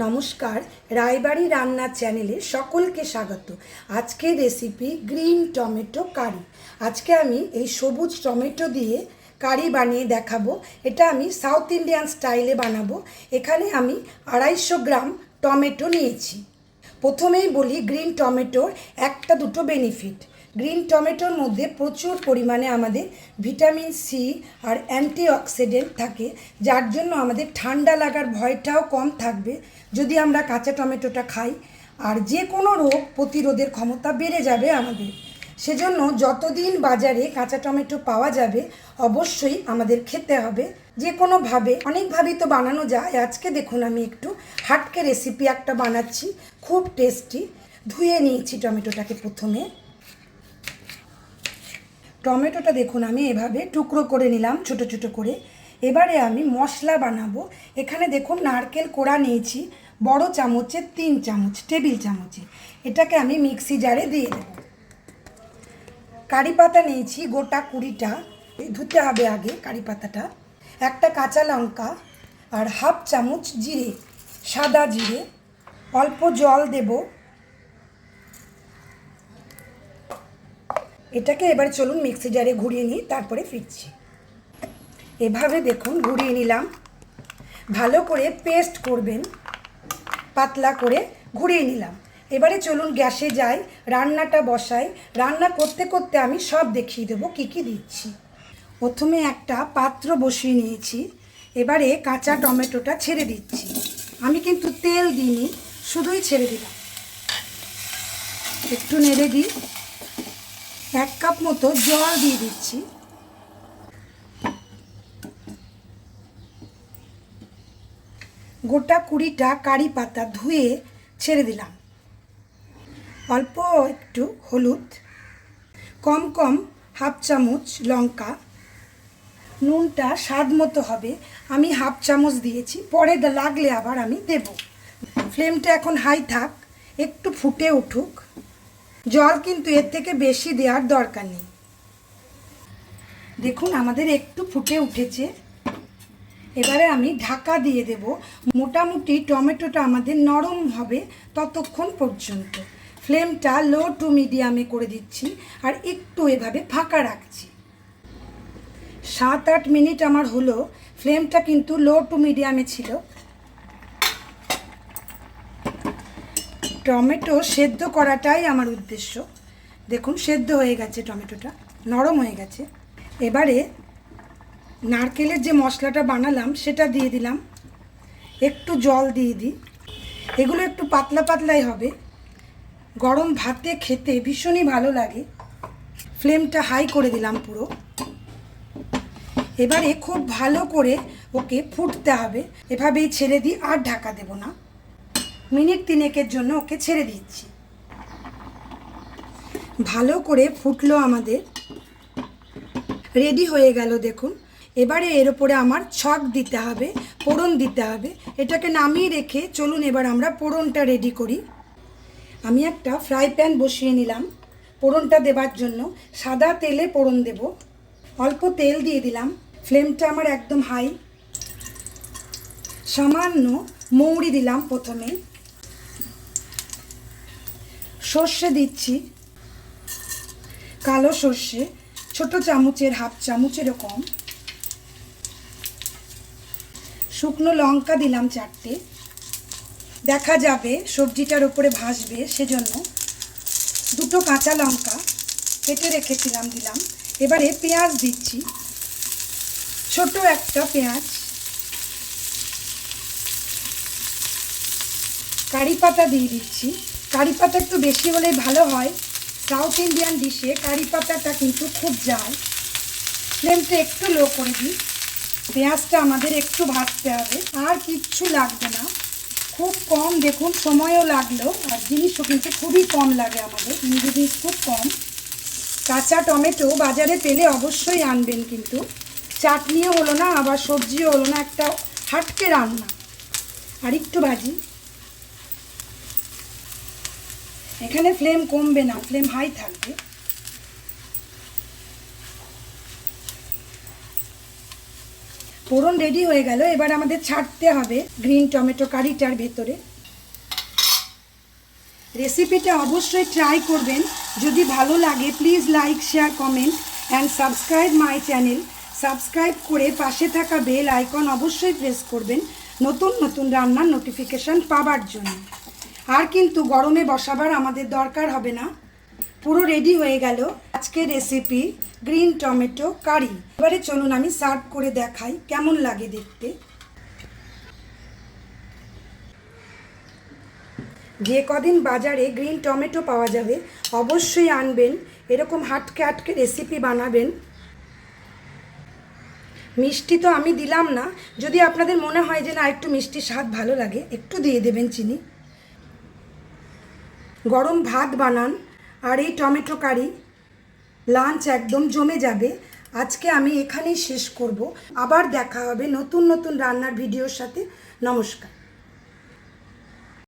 নমস্কার, রায়বাড়ি রান্নার চ্যানেলে সকলকে স্বাগত। আজকের রেসিপি গ্রিন টমেটো কারি আজকে আমি এই সবুজ টমেটো দিয়ে কারি বানিয়ে দেখাবো। এটা আমি সাউথ ইন্ডিয়ান স্টাইলে বানাবো। এখানে আমি আড়াইশো গ্রাম টমেটো নিয়েছি। প্রথমেই বলি গ্রিন টমেটোর একটা দুটো বেনিফিট গ্রিন টমেটোর মধ্যে প্রচুর পরিমাণে আমাদের ভিটামিন সি আর অ্যান্টিঅক্সিডেন্ট থাকে, যার জন্য আমাদের ঠান্ডা লাগার ভয়টাও কম থাকবে যদি আমরা কাঁচা টমেটোটা খাই। আর যে কোনো রোগ প্রতিরোধের ক্ষমতা বেড়ে যাবে আমাদের। সেজন্য যতদিন বাজারে কাঁচা টমেটো পাওয়া যাবে, অবশ্যই আমাদের খেতে হবে। যে কোনোভাবে, অনেকভাবেই তো বানানো যায়। আজকে দেখুন আমি একটু হাটকে রেসিপি একটা বানাচ্ছি। খুব টেস্টি ধুয়ে নিয়েছি টমেটোটাকে প্রথমে। টমেটোটা দেখুন, আমি এভাবে টুকরো করে নিলাম, ছোট ছোট করে। এবারে আমি মশলা বানাবো। এখানে দেখুন, নারকেল কোড়া নিয়েছি, বড় চামচের তিন চামচ, টেবিল চামচে। এটাকে আমি মিক্সি জারে দিয়ে দেব। কারি পাতা নিয়েছি, গোটা কুড়িটা। ধুতে হবে আগে কারি পাতাটা একটা কাঁচা লঙ্কা আর হাফ চামচ জিরে, সাদা জিরে। অল্প জল দেবো। এটাকে এবার চলুন মিক্সি জারে ঘুরিয়ে নিই, তারপরে ফিরছি। এভাবে দেখুন, ঘুরিয়ে নিলাম। ভালো করে পেস্ট করবেন, পাতলা করে ঘুরিয়ে নিলাম। এবারে চলুন গ্যাসে যাই, রান্নাটা বসাই। রান্না করতে করতে আমি সব দেখিয়ে দেবো, কী কী দিচ্ছি। প্রথমে একটা পাত্র বসিয়ে নিয়েছি। এবারে কাঁচা টমেটোটা ছেড়ে দিচ্ছি। আমি কিন্তু তেল দিইনি, শুধুই ছেড়ে দিলাম। একটু নেড়ে দিই। এক কাপ মতো জল দিয়ে দিচ্ছি। গোটা কুড়িটা কারি পাতা ধুয়ে ছেড়ে দিলাম। অল্প একটু হলুদ, কম কম হাফ চামচ লঙ্কা। নুনটা স্বাদ মতো হবে, আমি হাফ চামচ দিয়েছি, পরে লাগলে আবার আমি দেব। ফ্লেমটা এখন হাই থাক, একটু ফুটে উঠুক। জল কিন্তু এর থেকে বেশি দেওয়ার দরকার নেই। দেখুন, আমাদের একটু ফুটে উঠেছে। এবারে আমি ঢাকা দিয়ে দেব। মোটামুটি টমেটোটা আমাদের নরম হবে ততক্ষণ পর্যন্ত। ফ্লেমটা লো টু মিডিয়ামে করে দিচ্ছি আর একটু এভাবে ফাঁকা রাখছি। সাত আট মিনিট আমার হলো। ফ্লেমটা কিন্তু লো টু মিডিয়ামে ছিল। টমেটো সেদ্ধ করাটাই আমার উদ্দেশ্য। দেখুন, সেদ্ধ হয়ে গেছে টমেটোটা, নরম হয়ে গেছে। এবারে নারকেলের যে মশলাটা বানালাম, সেটা দিয়ে দিলাম। একটু জল দিয়ে দিই। এগুলো একটু পাতলা পাতলাই হবে। গরম ভাতে খেতে ভীষণই ভালো লাগে। ফ্লেমটা হাই করে দিলাম পুরো। এবারে খুব ভালো করে ওকে ফুটতে হবে। এভাবেই ছেড়ে দিই, আর ঢাকা দেব না। মিনিট তিনেকের জন্য ওকে ছেড়ে দিচ্ছি। ভালো করে ফুটলো আমাদের। রেডি হয়ে গেল দেখুন। এবারে এর ওপরে আমার ছক দিতে হবে, পোড়ন দিতে হবে। এটাকে নামিয়ে রেখে চলুন এবার আমরা পোড়নটা রেডি করি। আমি একটা ফ্রাই প্যান বসিয়ে নিলাম পোড়নটা দেবার জন্য। সাদা তেলে পোড়ন দেব। অল্প তেল দিয়ে দিলাম। ফ্লেমটা আমার একদম হাই। সামান্য মৌরি দিলাম প্রথমে। সর্ষে দিচ্ছি, কালো সর্ষে, ছোট চামচের, হাফ চামচ এরকম শুকনো লঙ্কা দিলাম চারটে। দেখা যাবে সবজিটার ওপরে ভাসবে সেজন্য। দুটো কাঁচা লঙ্কা কেটে রেখেছিলাম, দিলাম। এবারে পেঁয়াজ দিচ্ছি। ছোট একটা পেঁয়াজ। কারি পাতা দিয়ে দিচ্ছি। কারি পাতা একটু বেশি হলে ভালো হয়। সাউথ ইন্ডিয়ান ডিশে কারি পাতাটা কিন্তু খুব যায়। ফ্লেমটা একটু লো করে দিই। পেঁয়াজটা আমাদের একটু ভাজতে হবে। আর কিচ্ছু লাগবে না। খুব কম দেখুন, সময়ও লাগল। আর জিনিসও কিন্তু খুবই কম লাগে আমাদের। ইনগ্রিডিয়েন্টস খুব কম। কাঁচা টমেটো বাজারে পেলে অবশ্যই আনবেন কিন্তু। চাটনিও হলো না, আবার সবজিও হলো না, একটা হাটকে রান্না। আর একটু ভাজি। এখানে ফ্লেম কমবে না ফ্লেম হাই থাকবে। ফোড়ন রেডি হয়ে গেল, এবার আমাদের ছাড়তে হবে গ্রিন টমেটো কারিটার ভেতরে। রেসিপিটা অবশ্যই ট্রাই করবেন, যদি ভালো লাগে please like share comment and subscribe my channel subscribe করে পাশে থাকা বেল আইকন অবশ্যই প্রেস করবেন, নতুন নতুন রান্নার নোটিফিকেশান পাবার জন্য। আর কিন্তু গরমে বসাবার আমাদের দরকার হবে না। পুরো রেডি হয়ে গেল আজকের রেসিপি গ্রিন টমেটো কারি এবারে চলুন আমি সার্ভ করে দেখাই, কেমন লাগে দেখতে। যে কদিন বাজারে গ্রিন টমেটো পাওয়া যাবে, অবশ্যই আনবেন। এরকম হাটকে হাটকে রেসিপি বানাবেন। মিষ্টি তো আমি দিলাম না। যদি আপনাদের মনে হয় যে না, একটু মিষ্টি স্বাদ ভালো লাগে, একটু দিয়ে দেবেন চিনি। গরম ভাত বানান আর এই টমেটো কারি লাঞ্চ একদম জমে যাবে। আজকে আমি এখানেই শেষ করব। আবার দেখা হবে নতুন নতুন রান্নার ভিডিওর সাথে। নমস্কার।